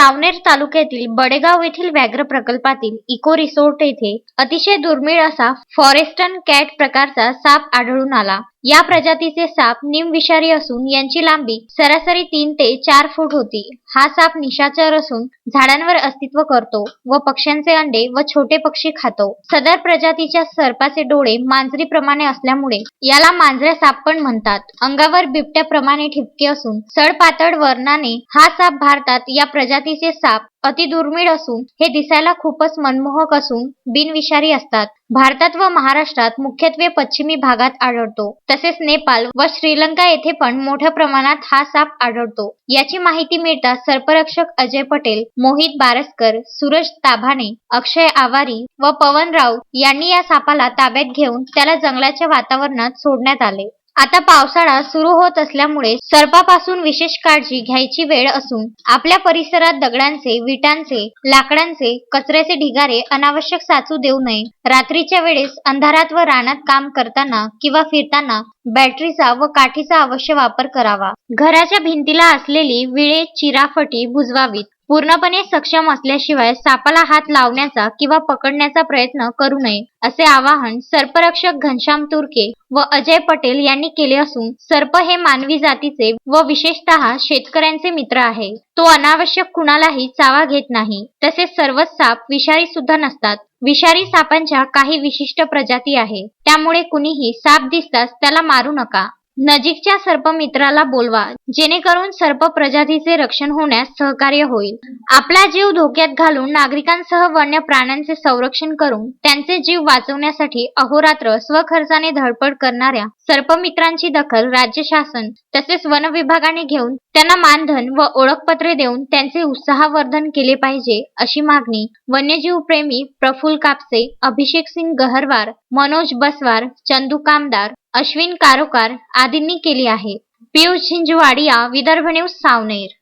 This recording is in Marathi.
सावनेर तालुक्यातील बडेगाव येथील व्याघ्र प्रकल्पातील इको रिसोर्ट येथे अतिशय दुर्मिळ असा फॉरेस्टन कॅट प्रकारचा साप आढळून आला. या प्रजातीचे साप निमविषारी असून यांची लांबी सरासरी तीन ते चार फूट होती. हा साप निशाचर असून झाडांवर अस्तित्व करतो व पक्ष्यांचे अंडे व छोटे पक्षी खातो. सदर प्रजातीच्या सर्पाचे डोळे मांजरीप्रमाणे असल्यामुळे याला मांजऱ्या साप पण म्हणतात. अंगावर बिबट्याप्रमाणे ठिपके असून सडपातळ वर्णाने हा साप भारतात या प्रजातीचे साप अति दुर्मिळ असून हे दिसायला खूपच मनमोहक असून बिनविषारी असतात. भारतात व महाराष्ट्रात मुख्यत्वे पश्चिमी भागात आढळतो. तसेच नेपाळ व श्रीलंका येथे पण मोठ्या प्रमाणात हा साप आढळतो. याची माहिती मिळताच सर्परक्षक अजय पटेल मोहित बारसकर सूरज ताभाने अक्षय आवारी व पवन राऊत यांनी या सापाला ताब्यात घेऊन त्याला जंगलाच्या वातावरणात सोडण्यात आले. आता पावसाळा सुरू होत असल्यामुळे सर्पापासून विशेष काळजी घ्यायची वेळ असून आपल्या परिसरात दगडांचे विटांचे लाकडांचे कचऱ्याचे ढिगारे अनावश्यक साचू देऊ नये. रात्रीच्या वेळेस अंधारात व रानात काम करताना किंवा फिरताना बॅटरीचा व काठीचा अवश्य वापर करावा. घराच्या भिंतीला असलेली विळे चिराफटी बुजवावीत. पूर्णपणे सक्षम असल्याशिवाय सापाला हात लावण्याचा किंवा पकडण्याचा प्रयत्न करू नये असे आवाहन सर्परक्षक घनश्याम तुर्के व अजय पटेल यांनी केले असून सर्प हे मानवी जातीचे व विशेषतः शेतकऱ्यांचे मित्र आहे. तो अनावश्यक कुणालाही चावा घेत नाही. तसेच सर्वच साप विषारी सुद्धा नसतात. विषारी सापांच्या काही विशिष्ट प्रजाती आहे. त्यामुळे कुणीही साप दिसताच त्याला मारू नका. नजीकच्या सर्पमित्राला बोलवा जेणेकरून सर्प प्रजातीचे रक्षण होण्यास सहकार्य होईल. आपला जीव धोक्यात घालून नागरिकांसह वन्य प्राण्यांचे संरक्षण करून त्यांचे जीव वाचवण्यासाठी अहोरात्र स्वखर्चाने धडपड करणाऱ्या सर्पमित्रांची दखल राज्य शासन तसेच वन विभागाने घेऊन त्यांना मानधन व ओळखपत्रे देऊन त्यांचे उत्साहवर्धन केले पाहिजे अशी मागणी वन्यजीव प्रेमी प्रफुल कापसे अभिषेक सिंग गहरवार मनोज बसवार चंदू कामदार अश्विन कारोकार आदींनी केली आहे. पियुष झिंझवाडिया विदर्भ न्यूज सावनेर.